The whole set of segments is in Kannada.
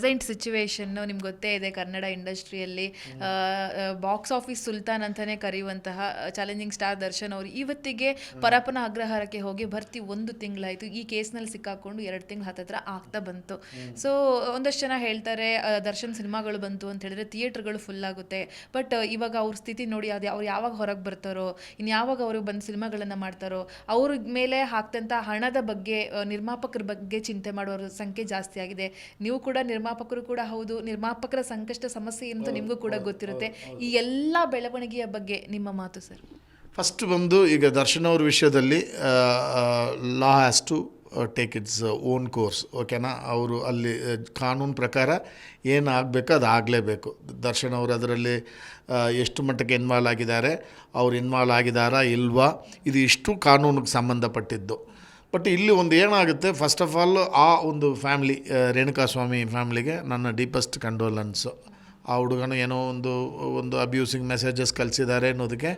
ಪ್ರೆಸೆಂಟ್ ಸಿಚುವೇಶನ್ನು ನಿಮ್ಗೆ ಗೊತ್ತೇ ಇದೆ ಕನ್ನಡ ಇಂಡಸ್ಟ್ರಿಯಲ್ಲಿ ಬಾಕ್ಸ್ ಆಫೀಸ್ ಸುಲ್ತಾನ್ ಅಂತಾನೆ ಕರೆಯುವಂತಹ ಚಾಲೆಂಜಿಂಗ್ ಸ್ಟಾರ್ ದರ್ಶನ್ ಅವರು ಇವತ್ತಿಗೆ ಪರಪನ ಅಗ್ರಹಾರಕ್ಕೆ ಹೋಗಿ ಭರ್ತಿ ಒಂದು ತಿಂಗಳಾಯಿತು. ಈ ಕೇಸ್ನಲ್ಲಿ ಸಿಕ್ಕಾಕೊಂಡು ಎರಡು ತಿಂಗಳು ಹತ್ತತ್ರ ಆಗ್ತಾ ಬಂತು. ಸೊ ಒಂದಷ್ಟು ಜನ ಹೇಳ್ತಾರೆ ದರ್ಶನ್ ಸಿನಿಮಾಗಳು ಬಂತು ಅಂತ ಹೇಳಿದ್ರೆ ಥಿಯೇಟರ್ಗಳು ಫುಲ್ ಆಗುತ್ತೆ. ಬಟ್ ಇವಾಗ ಅವ್ರ ಸ್ಥಿತಿ ನೋಡಿ ಅದು ಅವ್ರು ಯಾವಾಗ ಹೊರಗೆ ಬರ್ತಾರೋ ಇನ್ನು ಯಾವಾಗ ಅವರು ಬಂದು ಸಿನಿಮಾಗಳನ್ನು ಮಾಡ್ತಾರೋ ಅವ್ರ ಮೇಲೆ ಹಾಕ್ತಂಥ ಹಣದ ಬಗ್ಗೆ ನಿರ್ಮಾಪಕರ ಬಗ್ಗೆ ಚಿಂತೆ ಮಾಡೋರ ಸಂಖ್ಯೆ ಜಾಸ್ತಿ ಆಗಿದೆ. ನೀವು ಕೂಡ ನಿರ್ಮಾಪಕರು ಕೂಡ ಹೌದು ನಿರ್ಮಾಪಕರ ಸಂಕಷ್ಟ ಸಮಸ್ಯೆ ಏನಂತ ನಿಮಗೂ ಕೂಡ ಗೊತ್ತಿರುತ್ತೆ. ಈ ಎಲ್ಲ ಬೆಳವಣಿಗೆಯ ಬಗ್ಗೆ ನಿಮ್ಮ ಮಾತು ಸರ್? ಫಸ್ಟ್ ಬಂದು ಈಗ ದರ್ಶನ್ ಅವ್ರ ವಿಷಯದಲ್ಲಿ law has to take its own course ಓಕೆನಾ ಅವರು ಅಲ್ಲಿ ಕಾನೂನು ಪ್ರಕಾರ ಏನು ಆಗಬೇಕು ಅದು ಆಗಲೇಬೇಕು. ದರ್ಶನ್ ಅವರು ಅದರಲ್ಲಿ ಎಷ್ಟು ಮಟ್ಟಕ್ಕೆ ಇನ್ವಾಲ್ವ್ ಆಗಿದ್ದಾರೆ ಅವ್ರು ಇನ್ವಾಲ್ವ್ ಆಗಿದ್ದಾರಾ ಇಲ್ವಾ ಇದು ಇಷ್ಟು ಕಾನೂನಿಗೆ ಸಂಬಂಧಪಟ್ಟಿದ್ದು. ಬಟ್ ಇಲ್ಲಿ ಒಂದು ಏನಾಗುತ್ತೆ ಫಸ್ಟ್ ಆಫ್ ಆಲ್ ಆ ಒಂದು ಫ್ಯಾಮ್ಲಿ ರೇಣುಕಾಸ್ವಾಮಿ ಫ್ಯಾಮ್ಲಿಗೆ ನನ್ನ ಡೀಪೆಸ್ಟ್ ಕಂಡೋಲೆನ್ಸು ಆ ಹುಡುಗನು ಏನೋ ಒಂದು ಒಂದು ಅಬ್ಯೂಸಿಂಗ್ ಮೆಸೇಜಸ್ ಕಳಿಸಿದ್ದಾರೆ ಅನ್ನೋದಕ್ಕೆ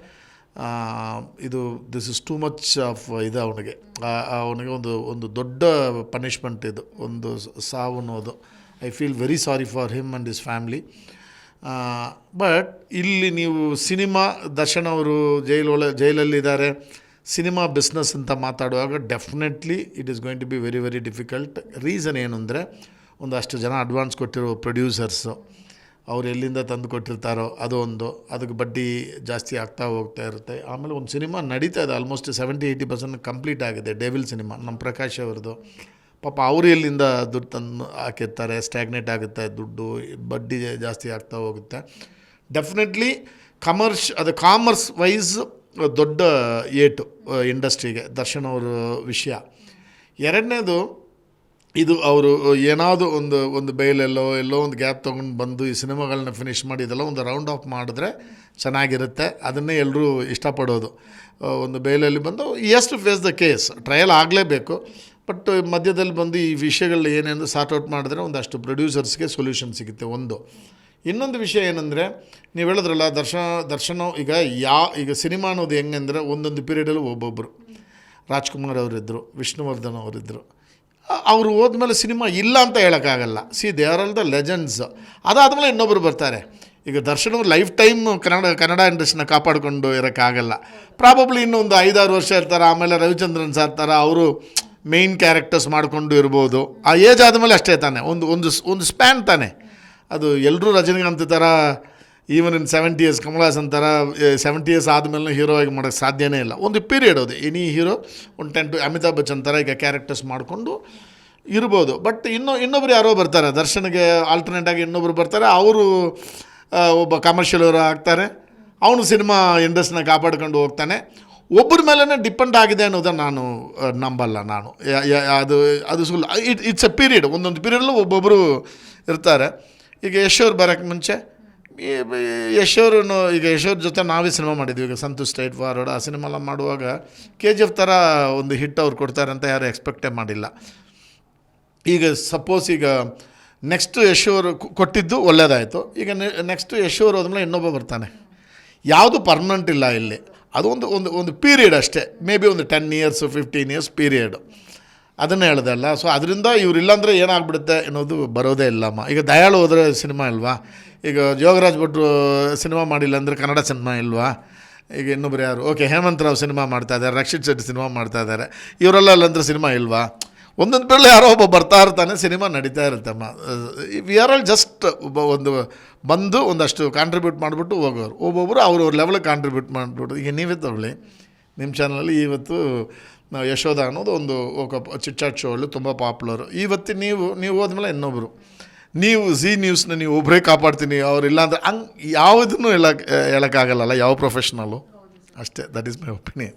ಇದು this is too much of ಇದು ಅವನಿಗೆ. ಅವನಿಗೆ ಒಂದು ಒಂದು ದೊಡ್ಡ ಪನಿಷ್ಮೆಂಟ್ ಇದು, ಒಂದು ಸಾವು ಅನ್ನೋದು. I feel very sorry for him and his family but ಇಲ್ಲಿ ನೀವು ಸಿನಿಮಾ, ದರ್ಶನ್ ಅವರು ಜೈಲೊಳ, ಜೈಲಲ್ಲಿದ್ದಾರೆ. ಸಿನಿಮಾ ಬಿಸ್ನೆಸ್ ಅಂತ ಮಾತಾಡುವಾಗ definitely it is going to be very very difficult. Reason ಏನು ಅಂದರೆ ಒಂದಷ್ಟು ಜನ ಅಡ್ವಾನ್ಸ್ ಕೊಟ್ಟಿರೋ ಪ್ರೊಡ್ಯೂಸರ್ಸು, ಅವ್ರು ಎಲ್ಲಿಂದ ತಂದು ಕೊಟ್ಟಿರ್ತಾರೋ ಅದು ಒಂದು, ಅದಕ್ಕೆ ಬಡ್ಡಿ ಜಾಸ್ತಿ ಆಗ್ತಾ ಹೋಗ್ತಾ ಇರುತ್ತೆ. ಆಮೇಲೆ ಒಂದು ಸಿನಿಮಾ ನಡೀತಾ ಇದೆ almost seventy eighty percent complete ಆಗಿದೆ ಡೇವಿಲ್ ಸಿನಿಮಾ, ನಮ್ಮ ಪ್ರಕಾಶ್ ಅವ್ರದ್ದು. ಪಾಪ ಅವರು ಎಲ್ಲಿಂದ ದುಡ್ಡು ತಂದು ಹಾಕಿರ್ತಾರೆ ಸ್ಟ್ಯಾಗ್ನೇಟ್ ಆಗುತ್ತೆ ದುಡ್ಡು, ಬಡ್ಡಿ ಜಾಸ್ತಿ ಆಗ್ತಾ ಹೋಗುತ್ತೆ. ಡೆಫಿನೆಟ್ಲಿ ಕಮರ್ಷ್ ಅದು ಕಾಮರ್ಸ್ ವೈಸ್ ದೊಡ್ಡ ಏಟು ಇಂಡಸ್ಟ್ರಿಗೆ, ದರ್ಶನ್ ಅವರ ವಿಷಯ. ಎರಡನೇದು, ಇದು ಅವರು ಏನಾದರೂ ಒಂದು ಒಂದು ಬೈಲೆಲ್ಲೋ ಎಲ್ಲೋ ಒಂದು ಗ್ಯಾಪ್ ತೊಗೊಂಡು ಬಂದು ಈ ಸಿನಿಮಾಗಳನ್ನ ಫಿನಿಷ್ ಮಾಡಿ ಇದೆಲ್ಲ ಒಂದು ರೌಂಡ್ ಆಫ್ ಮಾಡಿದ್ರೆ ಚೆನ್ನಾಗಿರುತ್ತೆ. ಅದನ್ನೇ ಎಲ್ಲರೂ ಇಷ್ಟಪಡೋದು. ಒಂದು ಬೈಲಲ್ಲಿ ಬಂದು has to face the case trial ಆಗಲೇಬೇಕು. ಬಟ್ ಮಧ್ಯದಲ್ಲಿ ಬಂದು ಈ ವಿಷಯಗಳನ್ನ ಏನೇನು ಸಾರ್ಟ್ ಔಟ್ ಮಾಡಿದ್ರೆ ಒಂದಷ್ಟು ಪ್ರೊಡ್ಯೂಸರ್ಸ್ಗೆ ಸೊಲ್ಯೂಷನ್ ಸಿಗುತ್ತೆ, ಒಂದು. ಇನ್ನೊಂದು ವಿಷಯ ಏನಂದರೆ, ನೀವು ಹೇಳಿದ್ರಲ್ಲ ದರ್ಶನ ದರ್ಶನ, ಈಗ ಯಾ, ಈಗ ಸಿನಿಮಾ ಅನ್ನೋದು ಹೆಂಗಂದ್ರೆ ಒಂದೊಂದು ಪೀರಿಯಡಲ್ಲಿ ಒಬ್ಬೊಬ್ಬರು ರಾಜ್ಕುಮಾರ್ ಅವರಿದ್ದರು ವಿಷ್ಣುವರ್ಧನ್ ಅವರಿದ್ದರು ಅವರು ಹೋದ್ಮೇಲೆ ಸಿನಿಮಾ ಇಲ್ಲ ಅಂತ ಹೇಳೋಕ್ಕಾಗಲ್ಲ. See they are all the legends ಅದಾದಮೇಲೆ ಇನ್ನೊಬ್ಬರು ಬರ್ತಾರೆ. ಈಗ ದರ್ಶನ ಲೈಫ್ ಟೈಮ್ ಕನ್ನಡ ಕನ್ನಡ ಇಂಡಸ್ಟ್ರಿನ ಕಾಪಾಡಿಕೊಂಡು ಇರೋಕ್ಕಾಗಲ್ಲ. ಪ್ರಾಬಬ್ಲಿ ಇನ್ನೊಂದು ಐದಾರು ವರ್ಷ ಇರ್ತಾರೆ. ಆಮೇಲೆ ರವಿಚಂದ್ರನ್ ಸರ್ ಥರ ಅವರು ಮೇಯ್ನ್ ಕ್ಯಾರೆಕ್ಟರ್ಸ್ ಮಾಡಿಕೊಂಡು ಇರ್ಬೋದು. ಆ ಏಜ್ ಆದಮೇಲೆ ಅಷ್ಟೇ ತಾನೆ. ಒಂದು ಒಂದು ಒಂದು ಸ್ಪ್ಯಾನ್ ತಾನೆ. ಅದು ಎಲ್ಲರೂ ರಜನಿಕಾಂತ್ ಥರ even in seventy years Kamal Haasan ಥರ ಸೆವೆಂಟಿ ಇಯರ್ಸ್ ಆದಮೇಲೆ ಹೀರೋ ಆಗಿ ಮಾಡೋಕ್ಕೆ ಸಾಧ್ಯನೇ ಇಲ್ಲ. ಒಂದು ಪೀರಿಯಡ್ ಅದು ಎನಿ ಹೀರೋ ಒಂದು ಟೆನ್ ಟು ಅಮಿತಾಬ್ ಬಚ್ಚನ್ ಥರ ಈಗ ಕ್ಯಾರೆಕ್ಟರ್ಸ್ ಮಾಡಿಕೊಂಡು ಇರ್ಬೋದು. ಬಟ್ ಇನ್ನೂ, ಇನ್ನೊಬ್ರು ಯಾರೋ ಬರ್ತಾರೆ. ದರ್ಶನ್ಗೆ ಆಲ್ಟರ್ನೇಟಾಗಿ ಇನ್ನೊಬ್ರು ಬರ್ತಾರೆ. ಅವರು ಒಬ್ಬ ಕಮರ್ಷಿಯಲ್ ಅವರು ಆಗ್ತಾರೆ. ಅವನು ಸಿನಿಮಾ ಇಂಡಸ್ಟ್ರಿನ ಕಾಪಾಡ್ಕೊಂಡು ಹೋಗ್ತಾನೆ. ಒಬ್ಬರ ಮೇಲೇ ಡಿಪೆಂಡ್ ಆಗಿದೆ ಅನ್ನೋದನ್ನು ನಾನು ನಂಬಲ್ಲ ನಾನು. ಅದು ಅದು ಸುಲ್ ಇಟ್ ಇಟ್ಸ್ ಎ ಪೀರಿಯಡ್ ಒಂದೊಂದು ಪೀರಿಯಡಲ್ಲೂ ಒಬ್ಬೊಬ್ಬರು ಇರ್ತಾರೆ. ಈಗ ಯಶೋರ್ ಬರೋಕ್ಕೆ ಮುಂಚೆ ಯಶೋರನ್ನು, ಈಗ ಯಶೋರ್ ಜೊತೆ ನಾವೇ ಸಿನಿಮಾ ಮಾಡಿದ್ವಿ, ಈಗ ಸಂತೋಷ್ ಸ್ಟ್ರೈಟ್ ಫಾರ್ವರ್ಡ್ ಆ ಸಿನಿಮಾ ಎಲ್ಲ ಮಾಡುವಾಗ ಕೆ ಜಿ ಎಫ್ ಥರ ಒಂದು ಹಿಟ್ ಅವ್ರು ಕೊಡ್ತಾರೆ ಅಂತ ಯಾರು ಎಕ್ಸ್ಪೆಕ್ಟೇ ಮಾಡಿಲ್ಲ. ಈಗ ಸಪೋಸ್ ಈಗ ನೆಕ್ಸ್ಟು ಯಶೋರ್ ಕೊಟ್ಟಿದ್ದು ಒಳ್ಳೇದಾಯಿತು, ಈಗ ನೆಕ್ಸ್ಟು ಯಶೋರ್ ಹೋದ್ಮೇಲೆ ಇನ್ನೊಬ್ಬ ಬರ್ತಾನೆ. ಯಾವುದು ಪರ್ಮನೆಂಟ್ ಇಲ್ಲ ಇಲ್ಲಿ, ಅದು ಒಂದು ಒಂದು ಪೀರಿಯಡ್ ಅಷ್ಟೇ ಮೇ ಬಿ ಒಂದು ten years fifteen years period ಅದನ್ನೇ ಹೇಳ್ದಲ್ಲ. ಸೊ ಅದರಿಂದ ಇವರಿಲ್ಲಾಂದರೆ ಏನಾಗ್ಬಿಡುತ್ತೆ ಅನ್ನೋದು ಬರೋದೇ ಇಲ್ಲಮ್ಮ ಈಗ ದಯಾಳು ಹೋದರೆ ಸಿನಿಮಾ ಇಲ್ವಾ? ಈಗ ಯೋಗರಾಜ್ ಭಟ್ರು ಸಿನಿಮಾ ಮಾಡಿಲ್ಲ ಅಂದರೆ ಕನ್ನಡ ಸಿನಿಮಾ ಇಲ್ವಾ? ಈಗ ಇನ್ನೊಬ್ರು ಯಾರು? ಓಕೆ ಹೇಮಂತ್ ರಾವ್ ಸಿನಿಮಾ ಮಾಡ್ತಾ ಇದ್ದಾರೆ, ರಕ್ಷಿತ್ ಶೆಟ್ಟಿ ಸಿನಿಮಾ ಮಾಡ್ತಾ ಇದ್ದಾರೆ. ಇವರೆಲ್ಲ ಅಲ್ಲಂದ್ರೆ ಸಿನಿಮಾ ಇಲ್ವಾ? ಒಂದೊಂದು ಪೇಳೆ ಯಾರೋ ಒಬ್ಬ ಬರ್ತಾ ಇರ್ತಾನೆ, ಸಿನಿಮಾ ನಡೀತಾ ಇರುತ್ತಮ್ಮ ವಿ ಆರ್ ಆಲ್ ಜಸ್ಟ್ ಒಬ್ಬ ಒಂದು ಬಂದು ಒಂದಷ್ಟು ಕಾಂಟ್ರಿಬ್ಯೂಟ್ ಮಾಡಿಬಿಟ್ಟು ಹೋಗೋರು. ಒಬ್ಬೊಬ್ಬರು ಅವ್ರವ್ರ ಲೆವೆಲ್ ಕಾಂಟ್ರಿಬ್ಯೂಟ್ ಮಾಡಿಬಿಟ್ಟು ಈಗ ನೀವೇ ತಗೊಳ್ಳಿ. ನಿಮ್ಮ ಚಾನಲಲ್ಲಿ ಇವತ್ತು ನಾವು ಯಶೋಧ ಅನ್ನೋದು ಒಂದು ಚಿಟ್ಚಾಟ್ ಶೋ ಅಲ್ಲಿ ತುಂಬ ಪಾಪ್ಯುಲರು ಇವತ್ತು ನೀವು ನೀವು ಹೋದ್ಮೇಲೆ ಇನ್ನೊಬ್ಬರು ನೀವು ಝೀ ನ್ಯೂಸ್ನ ನೀವು ಒಬ್ಬರೇ ಕಾಪಾಡ್ತೀನಿ ಅವರಿಲ್ಲ ಅಂದರೆ ಹಂಗೆ ಯಾವುದನ್ನು ಹೇಳಕ್, ಹೇಳೋಕ್ಕಾಗಲ್ಲಲ್ಲ, ಯಾವ ಪ್ರೊಫೆಷ್ನಲ್ಲು ಅಷ್ಟೇ that is my opinion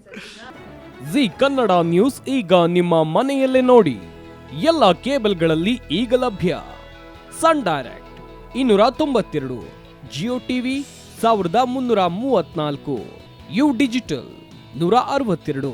Zee Kannada news ಈಗ ನಿಮ್ಮ ಮನೆಯಲ್ಲೇ ನೋಡಿ. ಎಲ್ಲ ಕೇಬಲ್ಗಳಲ್ಲಿ ಈಗ ಲಭ್ಯ. ಸನ್ ಡೈರೆಕ್ಟ್ ಇನ್ನೂರ ತೊಂಬತ್ತೆರಡು ಜಿಯೋ ಟಿವಿ ಸಾವಿರದ ಮುನ್ನೂರ ಮೂವತ್ನಾಲ್ಕು ಯು ಡಿಜಿಟಲ್ ನೂರ ಅರವತ್ತೆರಡು.